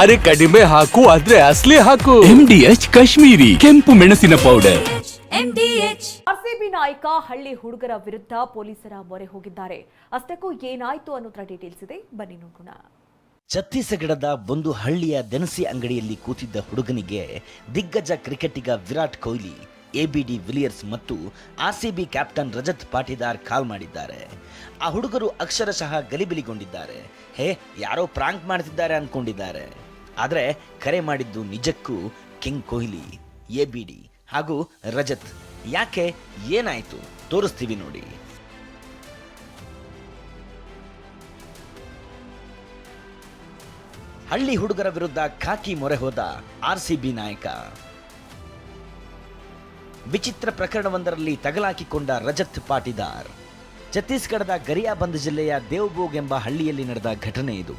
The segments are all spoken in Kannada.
ಅರೆ ಕಡಿಮೆ ಹಾಕು ಆದ್ರೆ ಅಸ್ಲಿ ಹಾಕು. ಎಂಡಿಎಚ್ ಕಾಶ್ಮೀರಿ ಕೆಂಪು ಮೆಣಸಿನ ಪೌಡರ್ ಆರ್ಸಿಬಿ ನಾಯಕ ಹಳ್ಳಿ ಹುಡುಗರ ವಿರುದ್ಧ ಪೊಲೀಸರ ಮೊರೆ ಹೋಗಿದ್ದಾರೆ. ಅಷ್ಟಕ್ಕೂ ಏನಾಯ್ತು ಅನ್ನೋದ್ರ ಡೀಟೇಲ್ಸ್ ಇದೆ. ಬನ್ನಿ ನೋಡೋಣ. ಛತ್ತೀಸ್ಗಢದ ಒಂದು ಹಳ್ಳಿಯ ದಿನಸಿ ಅಂಗಡಿಯಲ್ಲಿ ಕೂತಿದ್ದ ಹುಡುಗನಿಗೆ ದಿಗ್ಗಜ ಕ್ರಿಕೆಟಿಗ ವಿರಾಟ್ ಕೊಹ್ಲಿ ಎಬಿಡಿ ವಿಲಿಯರ್ಸ್ ಮತ್ತು RCB captain Rajat Patidar call ಮಾಡಿದ್ದಾರೆ. ಆ ಹುಡುಗರು ಅಕ್ಷರಶಃ ಗಲಿಬಿಲಿಗೊಂಡಿದ್ದಾರೆ. ಹೇ ಯಾರೋ ಪ್ರಾಂಕ್ ಮಾಡ್ತಿದ್ದಾರೆ ಅನ್ಕೊಂಡಿದ್ದಾರೆ. ಆದರೆ ಕರೆ ಮಾಡಿದ್ದು ನಿಜಕ್ಕೂ ಕಿಂಗ್ ಕೊಹ್ಲಿ ಎಬಿಡಿ ಹಾಗೂ ರಜತ್. ಯಾಕೆ? ಏನಾಯಿತು? ತೋರಿಸ್ತೀವಿ ನೋಡಿ. ಹಳ್ಳಿ ಹುಡುಗರ ವಿರುದ್ಧ ಖಾಕಿ ಮೊರೆ ಹೋದ ಆರ್ಸಿಬಿ ನಾಯಕ. ವಿಚಿತ್ರ ಪ್ರಕರಣವೊಂದರಲ್ಲಿ ತಗಲಾಕಿಕೊಂಡ ರಜತ್ ಪಾಟಿದಾರ್. ಛತ್ತೀಸ್ಗಢದ ಗರಿಯಾಬಂದ್ ಜಿಲ್ಲೆಯ ದೇವ್ಬೋಗ್ ಎಂಬ ಹಳ್ಳಿಯಲ್ಲಿ ನಡೆದ ಘಟನೆ ಇದು.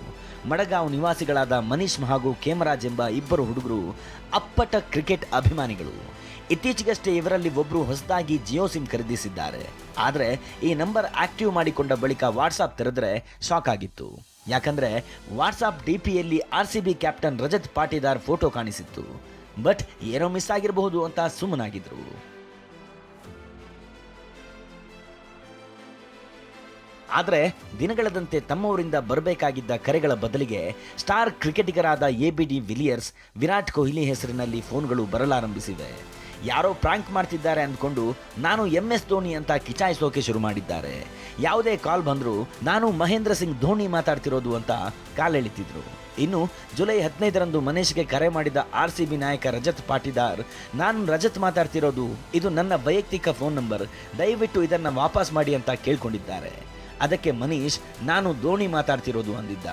ಮಡಗಾಂವ್ ನಿವಾಸಿಗಳಾದ ಮನೀಶ್ ಹಾಗೂ ಕೇಮರಾಜ್ ಎಂಬ ಇಬ್ಬರು ಹುಡುಗರು ಅಪ್ಪಟ ಕ್ರಿಕೆಟ್ ಅಭಿಮಾನಿಗಳು. ಇತ್ತೀಚೆಗಷ್ಟೇ ಇವರಲ್ಲಿ ಒಬ್ಬರು ಹೊಸದಾಗಿ ಜಿಯೋ ಸಿಮ್ ಖರೀದಿಸಿದ್ದಾರೆ. ಆದರೆ ಈ ನಂಬರ್ ಆಕ್ಟಿವ್ ಮಾಡಿಕೊಂಡ ಬಳಿಕ ವಾಟ್ಸಾಪ್ ತೆರೆದರೆ ಶಾಕ್ ಆಗಿತ್ತು. ಯಾಕಂದ್ರೆ WhatsApp ಡಿಪಿಯಲ್ಲಿ R C B captain Rajat Patidar photo ಕಾಣಿಸಿತ್ತು. But ಏನೋ ಮಿಸ್ ಆಗಿರಬಹುದು ಅಂತ ಸುಮ್ಮನಾಗಿದ್ರು. ಆದರೆ ದಿನಗಳದಂತೆ ತಮ್ಮವರಿಂದ ಬರಬೇಕಾಗಿದ್ದ ಕರೆಗಳ ಬದಲಿಗೆ star ಕ್ರಿಕೆಟಿಗರಾದ A B D Villiers, Virat Kohli ಹೆಸರಿನಲ್ಲಿ ಫೋನ್ಗಳು ಬರಲಾರಂಭಿಸಿವೆ. ಯಾರೋ ಪ್ರಾಂಕ್ ಮಾಡ್ತಿದ್ದಾರೆ ಅಂದ್ಕೊಂಡು ನಾನು ಎಂ ಎಸ್ ಧೋನಿ ಅಂತ ಕಿಚಾಯಿಸೋಕೆ ಶುರು ಮಾಡಿದ್ದಾರೆ. ಯಾವುದೇ ಕಾಲ್ ಬಂದರೂ ನಾನು ಮಹೇಂದ್ರ ಸಿಂಗ್ ಧೋನಿ ಮಾತಾಡ್ತಿರೋದು ಅಂತ ಕಾಲೆಳಿತಿದ್ರು ಇನ್ನು ಜುಲೈ ಹದಿನೈದರಂದು ಮನೇಶ್ಗೆ ಕರೆ ಮಾಡಿದ ಆರ್ ಸಿ ಬಿ ನಾಯಕ ರಜತ್ ಪಾಟೀದಾರ್, ನಾನು ರಜತ್ ಮಾತಾಡ್ತಿರೋದು ಇದು ನನ್ನ ವೈಯಕ್ತಿಕ ಫೋನ್ ನಂಬರ್, ದಯವಿಟ್ಟು ಇದನ್ನು ವಾಪಸ್ ಮಾಡಿ ಅಂತ ಕೇಳ್ಕೊಂಡಿದ್ದಾರೆ. ಅದಕ್ಕೆ ಮನೀಶ್ ನಾನು ಧೋನಿ ಮಾತಾಡ್ತಿರೋದು ಅಂದಿದ್ದ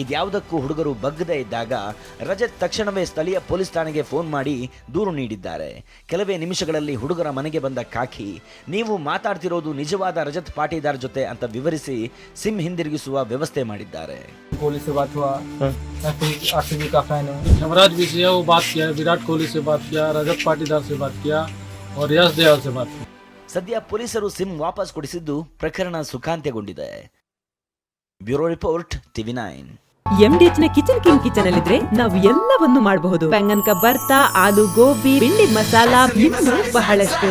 ಇದ್ಯಾವುದಕ್ಕೂ ಹುಡುಗರು ಬಗ್ಗದೇ ಇದ್ದಾಗ ರಜತ್ ತಕ್ಷಣವೇ ಸ್ಥಳೀಯ ಪೊಲೀಸ್ ಠಾಣೆಗೆ ಫೋನ್ ಮಾಡಿ ದೂರು ನೀಡಿದ್ದಾರೆ ಕೆಲವೇ ನಿಮಿಷಗಳಲ್ಲಿ ಹುಡುಗರ ಮನೆಗೆ ಬಂದ ಕಾಕಿ ನೀವು ಮಾತಾಡ್ತಿರೋದು ನಿಜವಾದ ರಜತ್ ಪಾಟೀದಾರ್ ಜೊತೆ ಅಂತ ವಿವರಿಸಿ ಸಿಮ್ ಹಿಂದಿರುಗಿಸುವ ವ್ಯವಸ್ಥೆ ಮಾಡಿದ್ದಾರೆ कोहली से बात हुआ मैं फिर आरसीबी का फैन हूँ यमराज भी से वो बात किया विराट कोहली से बात किया रजत पाटीदार से बात किया और यश दयाल से बात किया ಸದ್ಯ ಪೊಲೀಸರು ಸಿಮ್ ವಾಪಸ್ ಕೊಡಿಸಿದ್ದು ಪ್ರಕರಣ ಸುಖಾಂತ್ಯಗೊಂಡಿದೆ bureau report TV nine MDH ನ ಕಿಚನ್ ಕಿಂಗ್ ಕಿಚನ್ ಅಲ್ಲಿದ್ರೆ ನಾವು ಎಲ್ಲವನ್ನು ಮಾಡಬಹುದು ಬೆಂಗನ್ ಬರ್ತಾ ಆಲೂ ಗೋಬಿ ಬಿಂಡಿ ಮಸಾಲಾ ಇನ್ನು ಬಹಳಷ್ಟು